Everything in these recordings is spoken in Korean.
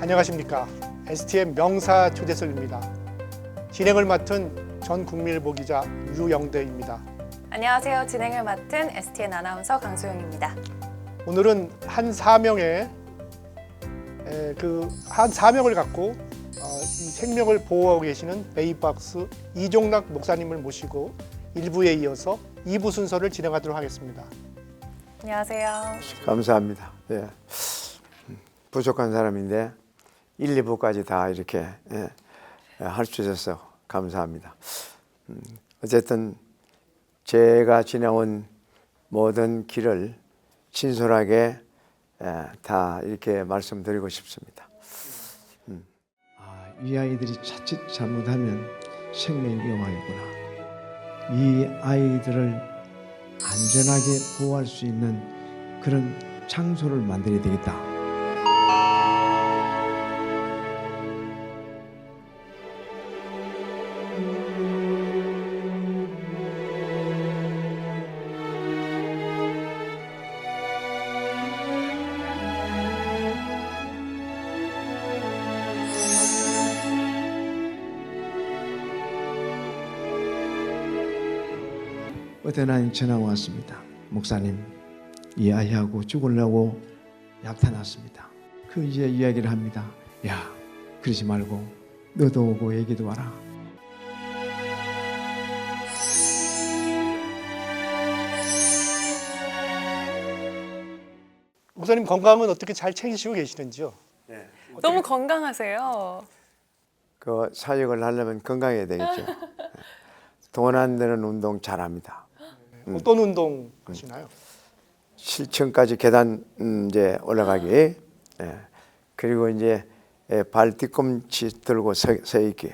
안녕하십니까. STM 명사 초대석입니다. 진행을 맡은 전 국민일보 기자 유영대입니다. 안녕하세요. 진행을 맡은 STN 아나운서 강소영입니다. 오늘은 한 사명의 그한 사명을 갖고 어, 이 생명을 보호하고 계시는 베이박스 이종락 목사님을 모시고 1부에 이어서 2부 순서를 진행하도록 하겠습니다. 안녕하세요. 감사합니다. 예. 음, 부족한 사람인데 1, 2부까지 다 이렇게 예, 할수 있어서 감사합니다. 음, 어쨌든 제가 지나온 모든 길을 진솔하게 예, 다 이렇게 말씀드리고 싶습니다. 아, 이 아이들이 자칫 잘못하면 생명이 위험하겠구나. 이 아이들을 안전하게 보호할 수 있는 그런 장소를 만들어야 되겠다. 어떤 날 전화가 왔습니다. 목사님, 이 아이하고 죽으려고 약타났습니다. 그 이제 이야기를 합니다. 야, 그러지 말고 너도 오고 얘기도 와라. 목사님 건강은 어떻게 잘 챙기시고 계시는지요? 너무 건강하세요. 그 사역을 하려면 건강해야 되겠죠. 돈안 드는 운동 잘합니다. 어떤 운동 하시나요? 7층까지 계단 음, 이제 올라가기. 예. 그리고 이제 예, 발 뒤꿈치 들고 서, 서 있기.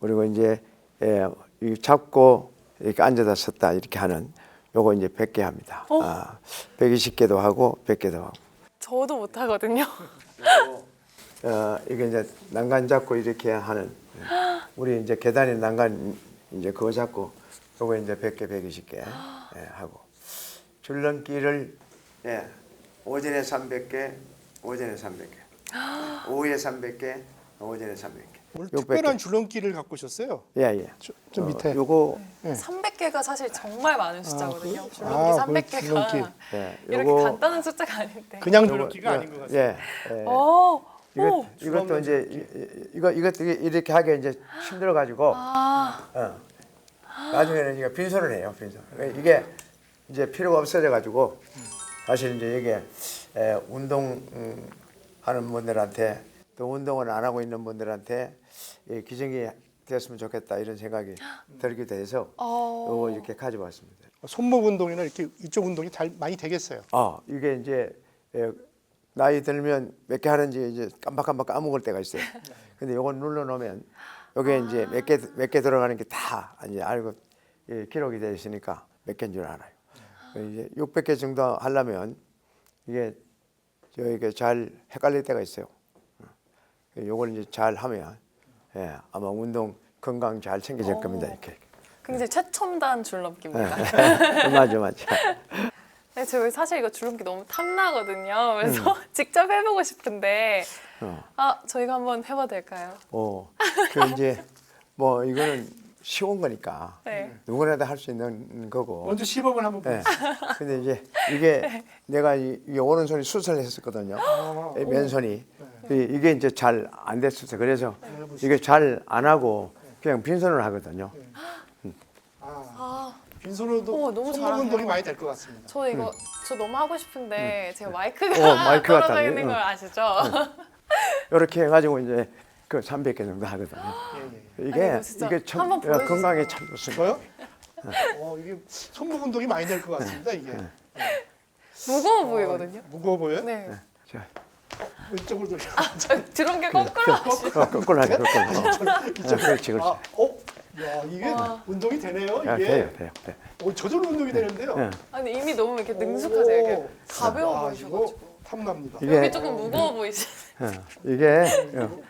그리고 이제 예, 이 잡고 이렇게 앉아다 섰다 이렇게 하는 요거 이제 100개 합니다. 아, 120개도 하고 100개도 하고. 저도 못하거든요. 어, 이게 이제 난간 잡고 이렇게 하는 예. 우리 이제 계단에 난간 이제 그거 잡고 요거 이제 100개 120개 예, 하고 줄넘기를 예, 오전에 300개 오전에 300개 오후에 300개 오전에 300개 오늘 600 개. 특별한 줄넘기를 갖고 오셨어요. 예, 예. 저- 좀 밑에. 요거 300개가 사실 정말 많은 숫자거든요. 그- 줄넘기 아, 그 300개가 줄넘기. 예, 이렇게 요거 간단한 숫자가 아닌데. 그냥 줄넘기가 요- 아닌 것 같습니다. 예. 예. 오, 이것, 오. 이것도 이제 이- 이- 이거 이것도 이렇게 하게 이제 힘들어 가지고 아, 어. 나중에는 이게 빈손을 해요, 빈손. 이게 이제 필요가 없어져 가지고 사실 이제 이게 에, 운동 음, 하는 분들한테 또 운동을 안 하고 있는 분들한테 이 기증이 됐으면 좋겠다 이런 생각이 들기도 해서 어. 요거 이렇게 가져왔습니다. 손목 운동이나 이렇게 이쪽 운동이 잘 많이 되겠어요. 아 이게 이제 에, 나이 들면 몇 개 하는지 이제 깜빡깜빡 까먹을 때가 있어요. 근데 요걸 눌러 놓으면 요게 이제 몇 개 몇 개 들어가는 게 다 이제 알고 예, 기록이 되어 있으니까 몇 개인 줄 알아요. 이제 600개 정도 하려면 이게 저에게 잘 헷갈릴 때가 있어요. 어. 요걸 이제 잘 하면 예, 아마 운동 건강 잘 챙겨질 겁니다 이렇게. 굉장히 최첨단 줄넘기입니다. 맞아 맞아. 네, 저 사실 이거 줄넘기 너무 탐나거든요. 그래서 직접 해보고 싶은데, 어. 아, 저희가 한번 해봐도 될까요? 어, 그 이제 뭐 이거는 쉬운 거니까 네. 누구나 다 할 수 있는 거고. 먼저 시범을 한번 예. 보세요. 근데 이제 이게 내가 이, 이 오른손이 수술을 했었거든요. 아, 이 맨손이 이- 이게 이제 잘 안 됐었어요. 그래서 이게 잘 안 하고 그냥 빈손으로 하거든요. 아, 아, 빈손으로도 우와, 너무 손목 잘하네요. 운동이 많이 될 것 같습니다. 저 이거 저 너무 하고 싶은데 제가 마이크가 어, 마이크가 떨어져. 있는 걸 응. 아시죠? 이렇게 해가지고 이제 그 300개 정도 하거든요. 예, 예. 이게 아니, 이거 진짜 이게 참 한번 어, 보여주세요. 건강에 참 좋습니다. 저요? 어, 이게 손목 운동이 많이 될 것 같습니다. 이게 무거워 보이거든요. 무거워 보여 요? 네. 자, 이쪽으로 돌려. 저 줄넘기 거꾸로 하시죠. 어, 거꾸로 하자, 거꾸로. 어, 그렇지, 그렇지. 아, 어? 야, 이게 와. 운동이 되네요. 야, 이게. 돼요, 돼요, 돼요. 어, 저절로 운동이 되는데요. 예. 아니 이미 너무 이렇게 능숙하세요. 이렇게 오. 가벼워 아, 보이셔가지고. 이거 탐납니다. 이게 여기 조금 무거워 보이시. 어, 이게 어,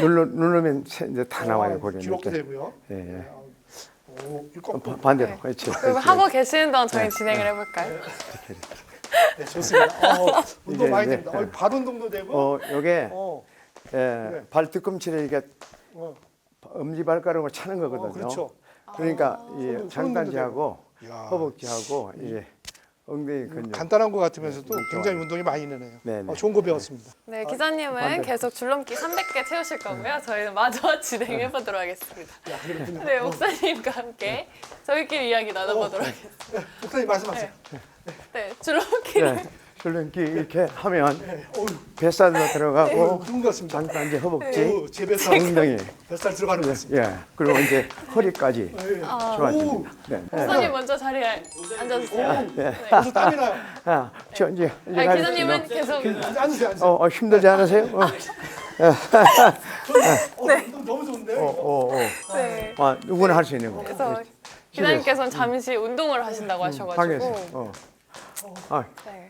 눌러 누르면 세- 이제 다 나와요, 아, 거기 기록도 이렇게. 되고요. 예, 예. 오, 이거 어, 꼭- 바- 반대로, 네. 그렇지. 그럼 그렇지. 하고 계시는 동안 저희 진행을 해볼까요? 네, 좋습니다. 어, 운동 이게 많이 이제, 됩니다. 어, 발 운동도 되고. 어, 요게 어, 예, 그래. 발 뒤꿈치를 이게 어. 엄지 발가락으로 차는 거거든요. 어, 그렇죠. 그러니까 손- 이손 장단지하고 이야. 허벅지하고 이제 엉덩이 근육. 간단한 것 같으면서도 네, 굉장히 좋아요. 운동이 많이 되네요. 네, 네. 어, 좋은 거 배웠습니다. 네, 기자님은 반대로. 계속 줄넘기 300개 채우실 거고요. 저희는 마저 진행해 보도록 하겠습니다. 네, 목사님과 함께 저희끼리 이야기 나눠보도록 하겠습니다. 목사님 말씀하세요. 네, 줄넘기를 네, 줄넘기 이렇게 하면 네. 뱃살도 들어가고 좋은 것 같습니다. 장단지 허벅지, 어휴, 제 뱃살, 엉덩이, 뱃살 들어가는 것 같습니다. 예, 그리고 이제 허리까지 예. 좋아집니다. 네. 목사님 먼저 자리에 앉아주세요. 네. 벌써 땀이 나요. 아, 저 이제 수 계속 앉으세요, 앉으세요. 어, 어, 힘들지 않으세요? 어, 어, 운동 너무 좋은데요? 어, 어, 어. 네. 아, 누구나 할 수 있는 거. 그래서 기자님께서는 잠시 운동을 하신다고 하셔가지고 방에서. 어. 아, 네.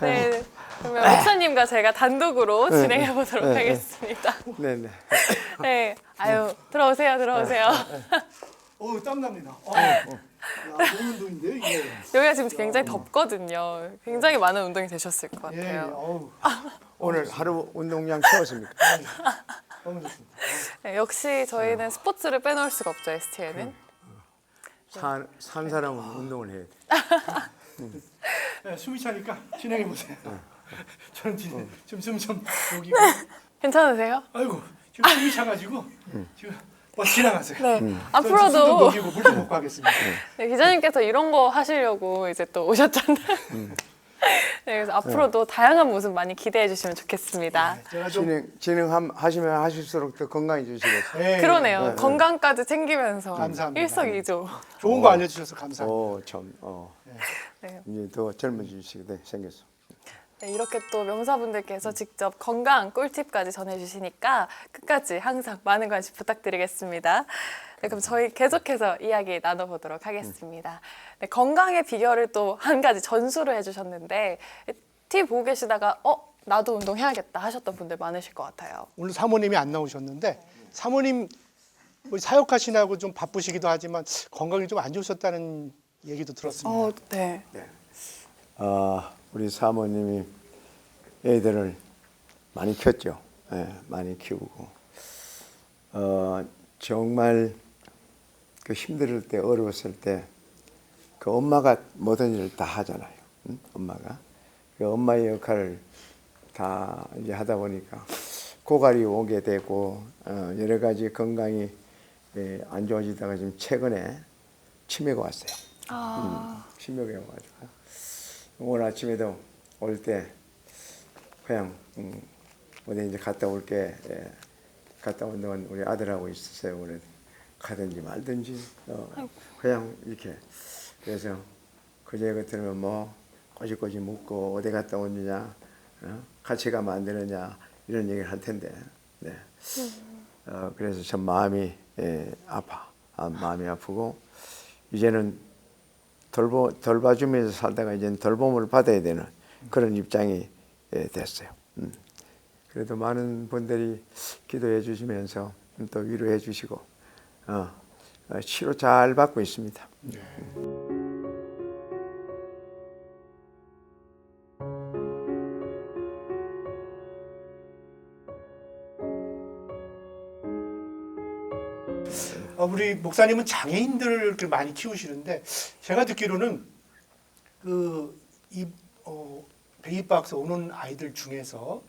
네. 그러면 목사님과 제가 단독으로 네, 진행해 보도록 네, 네. 하겠습니다. 네, 네. 네. 아유, 들어오세요, 들어오세요. 어우, 땀 납니다. 어, 야, 좋은 운동인데요, 이게. 여기가 지금 굉장히 덥거든요. 굉장히 많은 운동이 되셨을 것 예, 예, 같아요. 어우, 오늘 하루 운동량 채웠습니까? 너무 좋습니다. 네, 역시 저희는 스포츠를 빼놓을 수가 없죠, STN은. 산, 산 사람은 운동을 해야 돼. 네, 숨이 차니까 진행해 보세요. 네. 저는 지금 숨좀 여기. 괜찮으세요? 아이고, 지금 숨이 차가지고 지금 뭐 지나가세요. 네. 좀 앞으로도 녹이고 물도 먹고 하겠습니다. 네, 기자님께서 이런 거 하시려고 이제 또 오셨잖아요. 음. 네, 그래서 앞으로도 다양한 모습 많이 기대해 주시면 좋겠습니다. 제가 좀 진행 진행 하시면 하실수록 더 건강해지시겠어요. 예, 그러네요. 네. 건강까지 챙기면서 감사합니다. 일석이조. 좋은 거 알려주셔서 감사합니다. 오, 참, 어, 네. 이제 더 젊어지시게 돼, 생겼어. 네, 이렇게 또 명사분들께서 직접 건강 꿀팁까지 전해주시니까 끝까지 항상 많은 관심 부탁드리겠습니다. 네, 그럼 저희 계속해서 이야기 나눠보도록 하겠습니다. 네, 건강의 비결을 또 한 가지 전수를 해주셨는데 TV 보고 계시다가 어 나도 운동해야겠다 하셨던 분들 많으실 것 같아요. 오늘 사모님이 안 나오셨는데 사모님 뭐 사역하시느라고 좀 바쁘시기도 하지만 건강이 좀 안 좋으셨다는 얘기도 들었습니다. 어, 네. 아, 우리 사모님이 애들을 많이 키웠죠. 예, 많이 키우고. 어, 정말 그 힘들 때, 어려웠을 때, 그 엄마가 모든 일을 다 하잖아요. 응? 엄마가. 그 엄마의 역할을 다 이제 하다 보니까 고갈이 오게 되고, 어, 여러 가지 건강이 예, 안 좋아지다가 지금 최근에 치매가 왔어요. 아, 심하게 와가지고. 오늘 아침에도 올 때 그냥 음, 어디 이제 갔다 올게 예, 갔다 온 동안 우리 아들하고 있었어요 오늘 가든지 말든지. 어, 그냥 이렇게. 그래서 그제 같으면 뭐 꼬집꼬집 묻고 어디 갔다 오느냐 어? 같이 가면 안 되느냐 이런 얘기를 할 텐데. 네. 어, 그래서 참 마음이 예, 아파. 아, 마음이 아프고 이제는 돌보, 돌봐주면서 살다가 이제는 돌봄을 받아야 되는 그런 입장이 예, 됐어요. 음. 그래도 많은 분들이 기도해 주시면서 또 위로해 주시고 어, 어, 치료 잘 받고 있습니다. 어, 우리 목사님은 장애인들을 많이 키우시는데 제가 듣기로는 그이 어, 베이박스 오는 아이들 중에서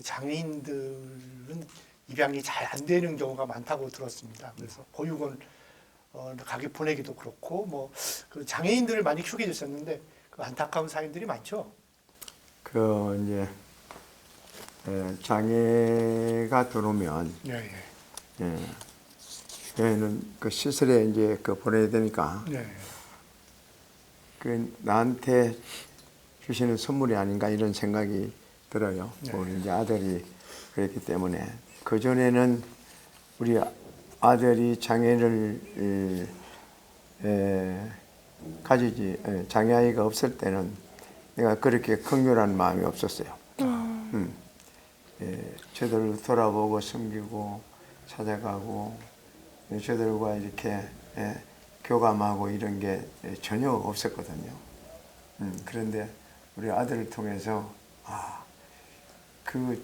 장애인들은 입양이 잘 안 되는 경우가 많다고 들었습니다. 그래서 보육원 어, 가게 보내기도 그렇고 뭐 그 장애인들을 많이 키우게 되셨는데 그 안타까운 사연들이 많죠. 그 이제 예, 장애가 들어오면 예, 예. 예, 얘는 그 시설에 이제 그 보내야 되니까 예. 그 나한테 주시는 선물이 아닌가 이런 생각이 들어요. 네. 우리 이제 아들이 그랬기 때문에 그 전에는 우리 아들이 장애를 에, 에, 가지지 에, 장애 아이가 없을 때는 내가 그렇게 긍휼한 마음이 없었어요. 음. 예, 저들을 돌아보고 섬기고 찾아가고 예, 저들과 이렇게 예, 교감하고 이런 게 예, 전혀 없었거든요. 음, 그런데 우리 아들을 통해서 아, 그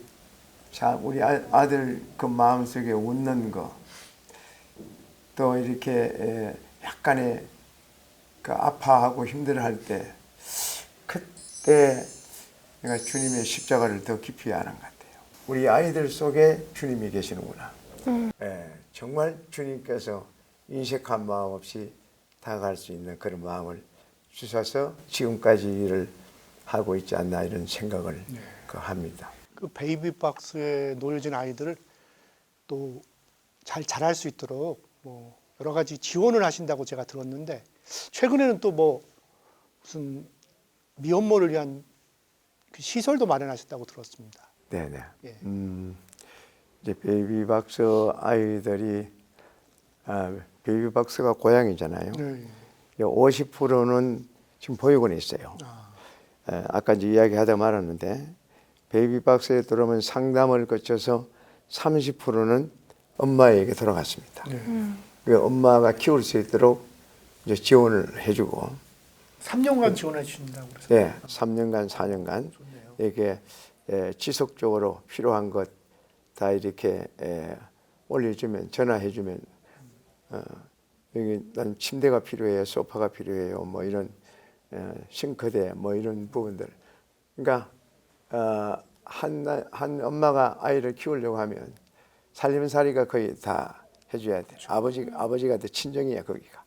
자, 우리 아- 아들 그 마음속에 웃는 거, 또 이렇게 에, 약간의 그 아파하고 힘들어할 때, 그때 내가 주님의 십자가를 더 깊이 아는 것 같아요. 우리 아이들 속에 주님이 계시는구나. 예, 정말 주님께서 인색한 마음 없이 다가갈 수 있는 그런 마음을 주셔서 지금까지 일을 하고 있지 않나 이런 생각을 그 합니다. 그 베이비 박스에 놓여진 아이들을 또 잘 자랄 수 있도록 뭐 여러 가지 지원을 하신다고 제가 들었는데 최근에는 또 뭐 무슨 미혼모를 위한 그 시설도 마련하셨다고 들었습니다. 네네. 예. 음, 이제 베이비박스 아이들이 아, 베이비박스가 고양이잖아요. 네. 50%는 지금 보육원에 있어요. 아, 에, 아까 이제 이야기하다 말았는데 베이비박스에 들어오면 상담을 거쳐서 30%는 엄마에게 돌아갔습니다. 네. 그 엄마가 키울 수 있도록 이제 지원을 해주고 3년간 지원해 주신다고 그래서 네, 3년간 4년간 좋네요. 이렇게 에, 지속적으로 필요한 것 다 이렇게 에, 올려주면 전화해주면 어, 여기 난 침대가 필요해요, 소파가 필요해요, 뭐 이런 에, 싱크대 뭐 이런 부분들. 그러니까 어, 한, 나- 한 엄마가 아이를 키우려고 하면 살림살이가 거의 다 해줘야 돼. 아버지 아버지가 더 친정이야 거기가.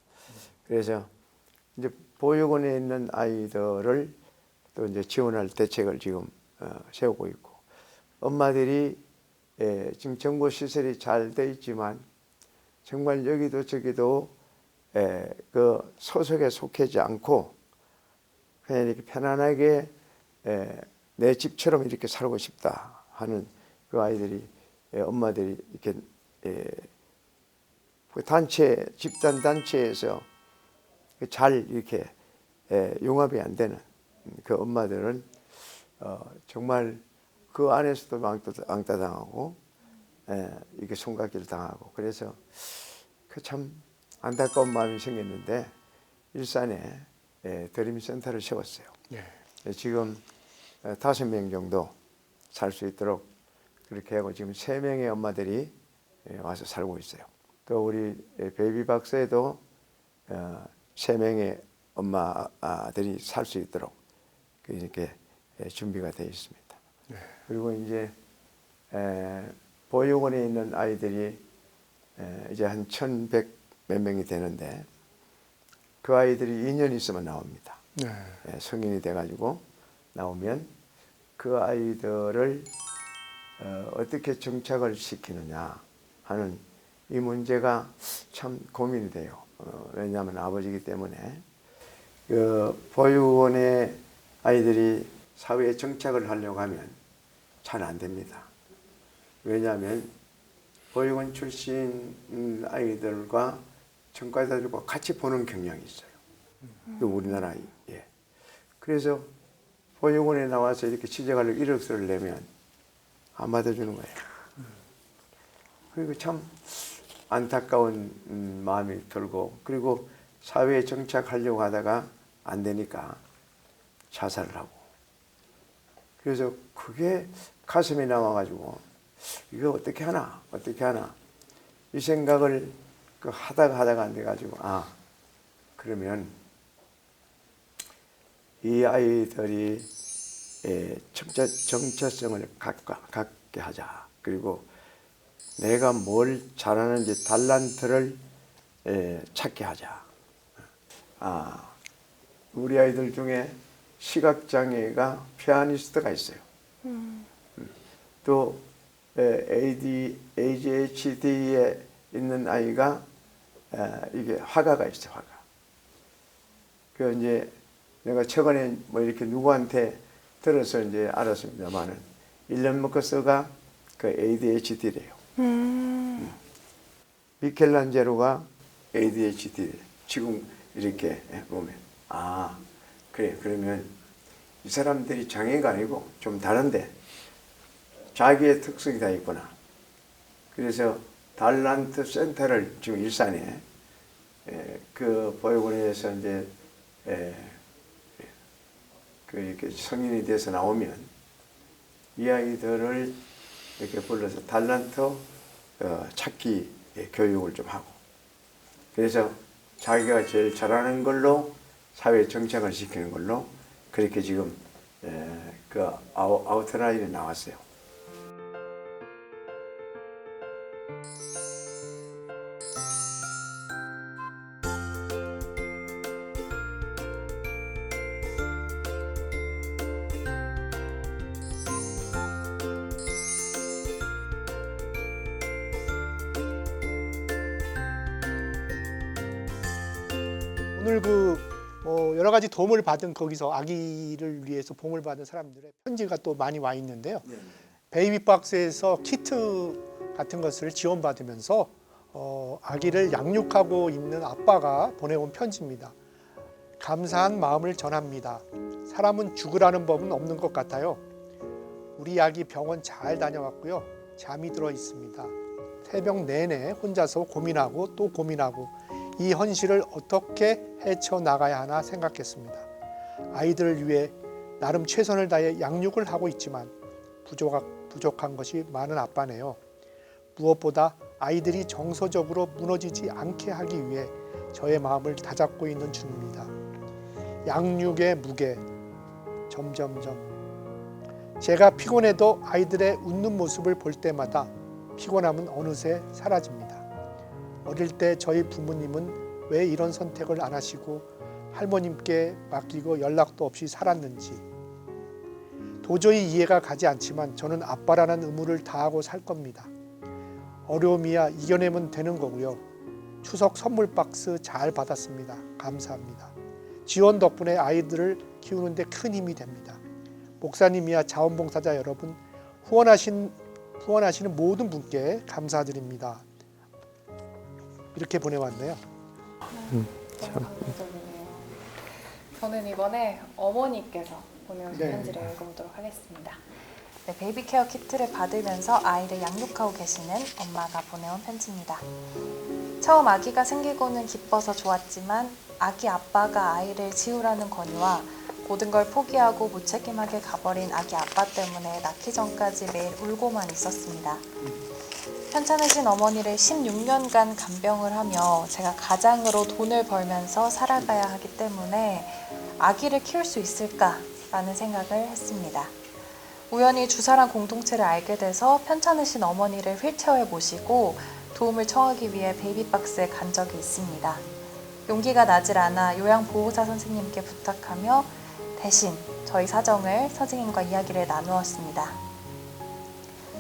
그래서 이제 보육원에 있는 아이들을 또 이제 지원할 대책을 지금 어, 세우고 있고 엄마들이 예, 지금 정보 시설이 잘 돼 있지만 정말 여기도 저기도 예, 그 소속에 속하지 않고 그냥 이렇게 편안하게 예, 내 집처럼 이렇게 살고 싶다 하는 그 아이들이 예, 엄마들이 이렇게 예, 그 단체 집단 단체에서 잘 이렇게 예, 융합이 안 되는 그 엄마들은 어, 정말 그 안에서도 왕따, 당하고 예, 이게 손가기를 당하고 그래서 그 참 안타까운 마음이 생겼는데 일산에 예, 드림 센터를 세웠어요. 네. 예, 지금 어, 다섯 명 정도 살 수 있도록 그렇게 하고 지금 세 명의 엄마들이 예, 와서 살고 있어요. 또 우리 예, 베이비 박스에도 어, 세 명의 엄마들이 살 수 있도록 그 이렇게 예, 준비가 되어 있습니다. 그리고 이제 에, 보육원에 있는 아이들이 에, 이제 한 1,100 몇 명이 되는데 그 아이들이 2년 있으면 나옵니다. 네. 예, 성인이 돼가지고 나오면 그 아이들을 어, 어떻게 정착을 시키느냐 하는 이 문제가 참 고민이 돼요. 어, 왜냐하면 아버지이기 때문에 그 보육원의 아이들이 사회에 정착을 하려고 하면 잘 안 됩니다. 왜냐하면 보육원 출신 음, 아이들과 전과자들과 같이 보는 경향이 있어요. 그 우리나라에. 예. 그래서 보육원에 나와서 이렇게 취재하려고 이력서를 내면 안 받아주는 거예요. 그리고 참 안타까운 음, 마음이 들고 그리고 사회에 정착하려고 하다가 안 되니까 자살을 하고 그래서 그게 가슴에 남아가지고 이거 어떻게 하나 어떻게 하나 이 생각을 그 하다가 하다가 안 돼가지고 아 그러면 이 아이들이 에, 정체, 정체성을 갖고, 갖게 하자. 그리고 내가 뭘 잘하는지 달란트를 에, 찾게 하자. 아, 우리 아이들 중에 시각장애가 피아니스트가 있어요. 음. 또 에, AD, ADHD에 있는 아이가 에, 이게 화가가 있어요, 화가. 그 이제 내가 최근에 뭐 이렇게 누구한테 들어서 이제 알았습니다만은 일년 머커스가 그 ADHD래요. 미켈란제로가 ADHD 지금 이렇게 보면 아 그래 그러면 이 사람들이 장애가 아니고 좀 다른데 자기의 특성이 다 있구나. 그래서 달란트 센터를 지금 일산에 에, 그 보육원에서 이제 에, 그 이렇게 성인이 돼서 나오면 이 아이들을 이렇게 불러서 달란트 어, 찾기 예, 교육을 좀 하고 그래서 자기가 제일 잘하는 걸로 사회 정착을 시키는 걸로 그렇게 지금 에, 그 아웃라인에 나왔어요. 어, 여러 가지 도움을 받은 거기서 아기를 위해서 봉을 받은 사람들의 편지가 또 많이 와 있는데요. 베이비박스에서 키트 같은 것을 지원받으면서 어, 아기를 양육하고 있는 아빠가 보내온 편지입니다. 감사한 마음을 전합니다. 사람은 죽으라는 법은 없는 것 같아요. 우리 아기 병원 잘 다녀왔고요. 잠이 들어 있습니다. 새벽 내내 혼자서 고민하고 또 고민하고 이 현실을 어떻게 헤쳐 나가야 하나 생각했습니다. 아이들을 위해 나름 최선을 다해 양육을 하고 있지만 부족한 것이 많은 아빠네요. 무엇보다 아이들이 정서적으로 무너지지 않게 하기 위해 저의 마음을 다잡고 있는 중입니다. 양육의 무게 점점점 제가 피곤해도 아이들의 웃는 모습을 볼 때마다 피곤함은 어느새 사라집니다. 어릴 때 저희 부모님은 왜 이런 선택을 안 하시고 할머님께 맡기고 연락도 없이 살았는지 도저히 이해가 가지 않지만 저는 아빠라는 의무를 다하고 살 겁니다. 어려움이야 이겨내면 되는 거고요. 추석 선물 박스 잘 받았습니다. 감사합니다. 지원 덕분에 아이들을 키우는데 큰 힘이 됩니다. 목사님이야 자원봉사자 여러분 후원하신 후원하시는 모든 분께 감사드립니다. 이렇게 보내왔네요. 너무 감동적이네요. 저는 이번에 어머니께서 보내오신 네. 편지를 읽어보도록 하겠습니다. 네, 베이비 케어 키트를 받으면서 아이를 양육하고 계시는 엄마가 보내온 편지입니다. 처음 아기가 생기고는 기뻐서 좋았지만 아기 아빠가 아이를 지우라는 권유와 모든 걸 포기하고 무책임하게 가버린 아기 아빠 때문에 낳기 전까지 매일 울고만 있었습니다. 편찮으신 어머니를 16년간 간병을 하며 제가 가장으로 돈을 벌면서 살아가야 하기 때문에 아기를 키울 수 있을까라는 생각을 했습니다. 우연히 주사랑 공동체를 알게 돼서 편찮으신 어머니를 휠체어에 모시고 도움을 청하기 위해 베이비박스에 간 적이 있습니다. 용기가 나질 않아 요양보호사 선생님께 부탁하며 대신 저희 사정을 선생님과 이야기를 나누었습니다.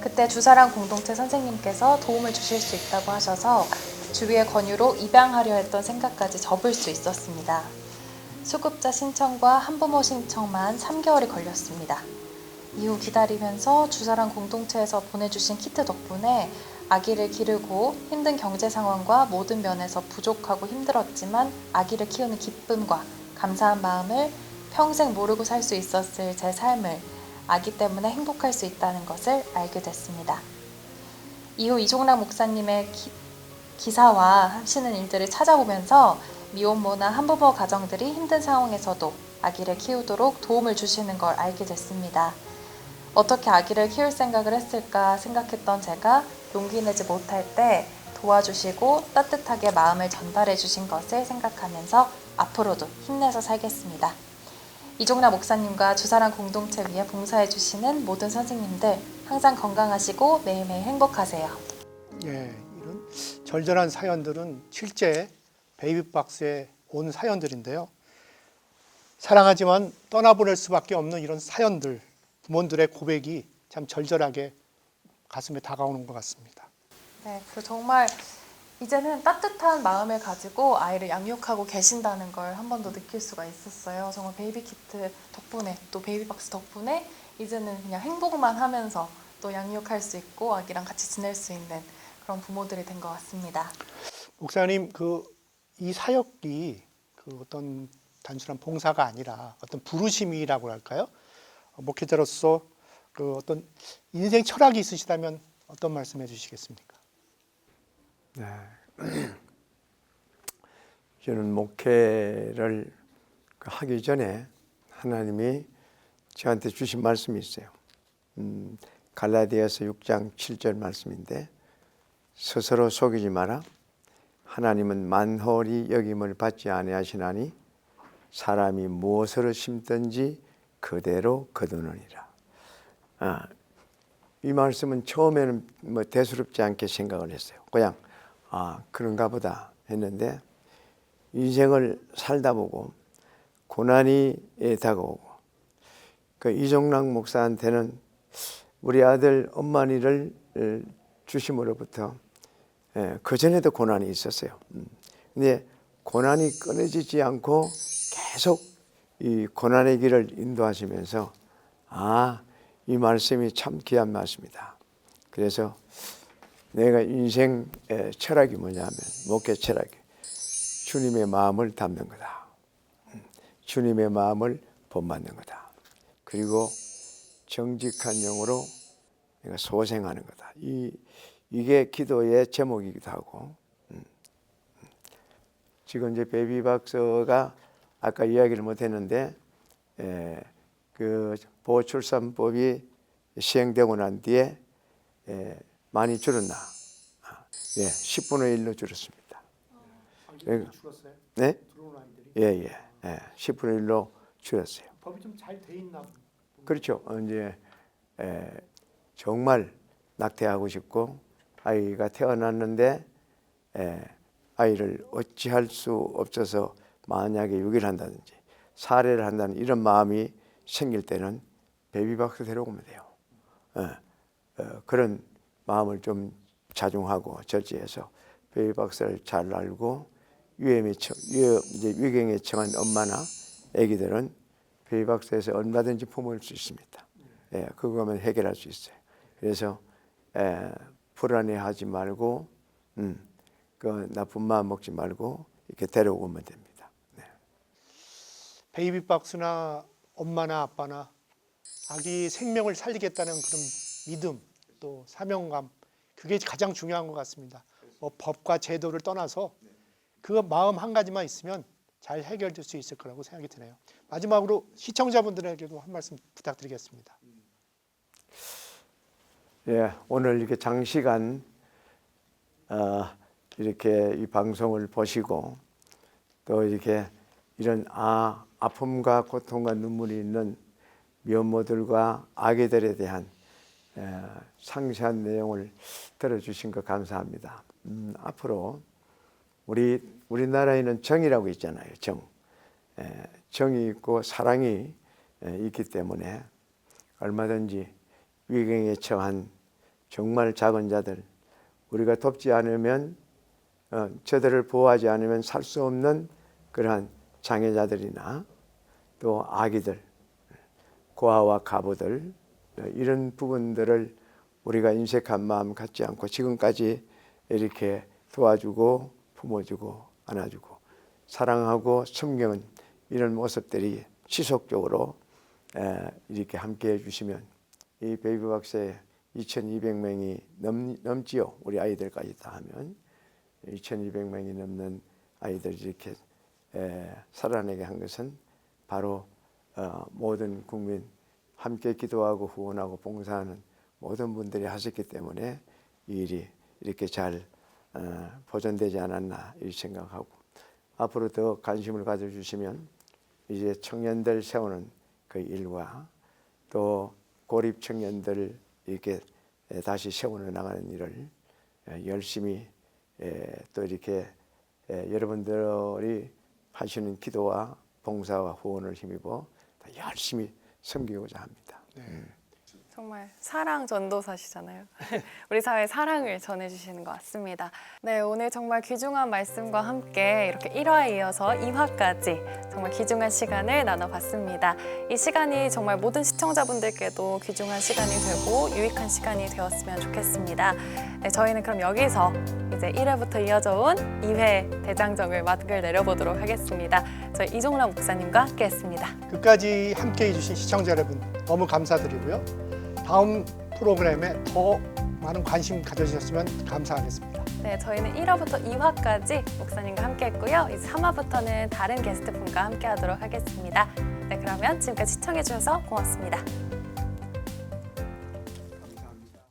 그때 주사랑 공동체 선생님께서 도움을 주실 수 있다고 하셔서 주위의 권유로 입양하려 했던 생각까지 접을 수 있었습니다. 수급자 신청과 한부모 신청만 3개월이 걸렸습니다. 이후 기다리면서 주사랑 공동체에서 보내주신 키트 덕분에 아기를 기르고 힘든 경제 상황과 모든 면에서 부족하고 힘들었지만 아기를 키우는 기쁨과 감사한 마음을 평생 모르고 살 수 있었을 제 삶을 아기 때문에 행복할 수 있다는 것을 알게 됐습니다. 이후 이종락 목사님의 기, 기사와 하시는 일들을 찾아보면서 미혼모나 한부모 가정들이 힘든 상황에서도 아기를 키우도록 도움을 주시는 걸 알게 됐습니다. 어떻게 아기를 키울 생각을 했을까 생각했던 제가 용기 내지 못할 때 도와주시고 따뜻하게 마음을 전달해 주신 것을 생각하면서 앞으로도 힘내서 살겠습니다. 이종락 목사님과 주사랑 공동체 위에 봉사해 주시는 모든 선생님들 항상 건강하시고 매일매일 행복하세요. 예, 이런 절절한 사연들은 실제 베이비박스에 온 사연들인데요. 사랑하지만 떠나보낼 수밖에 없는 이런 사연들, 부모들의 고백이 참 절절하게 가슴에 다가오는 것 같습니다. 네, 그 정말 이제는 따뜻한 마음을 가지고 아이를 양육하고 계신다는 걸 한 번 더 느낄 수가 있었어요. 정말 베이비 키트 덕분에 또 베이비박스 덕분에 이제는 그냥 행복만 하면서 또 양육할 수 있고 아기랑 같이 지낼 수 있는 그런 부모들이 된 것 같습니다. 목사님 그 이 사역이 그 어떤 단순한 봉사가 아니라 어떤 부르심이라고 할까요? 어, 목회자로서 그 어떤 인생 철학이 있으시다면 어떤 말씀해 주시겠습니까? 네. 저는 목회를 하기 전에 하나님이 저한테 주신 말씀이 있어요. 음, 갈라디아서 6장 7절 말씀인데 스스로 속이지 마라. 하나님은 만홀히 여김을 받지 아니하시나니 사람이 무엇을 심든지 그대로 거두느니라. 아, 이 말씀은 처음에는 뭐 대수롭지 않게 생각을 했어요. 그냥 아 그런가 보다 했는데 인생을 살다 보고 고난이 다가오고 그 이종락 목사한테는 우리 아들 엄마니를 주심으로부터 그 전에도 고난이 있었어요. 음. 근데 고난이 끊어지지 않고 계속 이 고난의 길을 인도하시면서 아, 이 말씀이 참 귀한 말씀이다. 그래서 내가 인생 의 철학이 뭐냐면 목회 철학이 주님의 마음을 담는 거다. 음, 주님의 마음을 본받는 거다. 그리고 정직한 영으로 내가 소생하는 거다. 이 이게 기도의 제목이기도 하고 음, 음. 지금 이제 베이비박서가 아까 이야기를 못했는데 에, 그 보호출산법이 시행되고 난 뒤에 에, 많이 줄었나? 아, 예, 10분의 1로 줄었습니다. 그러니까- 줄었어요? 네? 예, 예, 예, 10분의 1로 줄었어요. 법이 좀 잘 돼 있나 그렇죠. 어, 이제 에, 정말 낙태하고 싶고 아이가 태어났는데 에, 아이를 어찌할 수 없어서 만약에 유기를 한다든지 살해를 한다는 이런 마음이 생길 때는 베이비박스 데려오면 돼요. 어, 어, 그런 마음을 좀 자중하고 절제해서 베이비박스를 잘 알고 위, 이제 위경에 처한 엄마나 아기들은 베이박스에서 얼마든지 품을 수 있습니다. 예, 그거면 해결할 수 있어요. 그래서 에, 불안해하지 말고, 음, 그 나쁜 마음 먹지 말고 이렇게 데려오면 됩니다. 네. 베이비 박스나 엄마나 아빠나 아기 생명을 살리겠다는 그런 믿음 또 사명감 그게 가장 중요한 것 같습니다. 뭐 법과 제도를 떠나서 그 마음 한 가지만 있으면 잘 해결될 수 있을 거라고 생각이 드네요. 마지막으로 시청자분들에게도 한 말씀 부탁드리겠습니다. 예, 오늘 이렇게 장시간 어, 이렇게 이 방송을 보시고 또 이렇게 이런 아 아픔과 고통과 눈물이 있는 미혼모들과 아기들에 대한 에, 상세한 내용을 들어주신 것 감사합니다. 음, 앞으로 우리 우리나라에는 정이라고 있잖아요. 정, 에, 정이 있고 사랑이 에, 있기 때문에 얼마든지 위경에 처한 정말 작은 자들 우리가 돕지 않으면 어, 저들을 보호하지 않으면 살 수 없는 그러한 장애자들이나 또 아기들 고아와 가부들 어, 이런 부분들을 우리가 인색한 마음 갖지 않고 지금까지 이렇게 도와주고 품어주고 안아주고 사랑하고 섬기는 이런 모습들이 지속적으로 에, 이렇게 함께 해주시면 이 베이비 박스에 2,200명이 넘, 넘지요. 우리 아이들까지 다 하면 2,200명이 넘는 아이들이 이렇게 에, 살아내게 한 것은 바로 어, 모든 국민 함께 기도하고 후원하고 봉사하는 모든 분들이 하셨기 때문에 이 일이 이렇게 잘 어, 보존되지 않았나 이 생각하고 앞으로 더 관심을 가져주시면 이제 청년들 세우는 그 일과 또 고립 청년들 이렇게 에, 다시 세워져 나가는 일을 에, 열심히 에, 또 이렇게 에, 여러분들이 하시는 기도와 봉사와 후원을 힘입어 더 열심히 섬기고자 합니다. 정말 사랑 전도사시잖아요. 우리 사회에 사랑을 전해주시는 것 같습니다. 네, 오늘 정말 귀중한 말씀과 함께 이렇게 1화에 이어서 2화까지 정말 귀중한 시간을 나눠봤습니다. 이 시간이 정말 모든 시청자분들께도 귀중한 시간이 되고 유익한 시간이 되었으면 좋겠습니다. 네, 저희는 그럼 여기서 이제 1회부터 이어져 온 2회 대장정을 막을 내려보도록 하겠습니다. 저희 이종락 목사님과 함께했습니다. 끝까지 함께 해 주신 시청자 여러분 너무 감사드리고요. 다음 프로그램에 더 많은 관심 가져주셨으면 감사하겠습니다. 네, 저희는 1화부터 2화까지 목사님과 함께했고요. 이제 3화부터는 다른 게스트 분과 함께하도록 하겠습니다. 네, 그러면 지금까지 시청해주셔서 고맙습니다.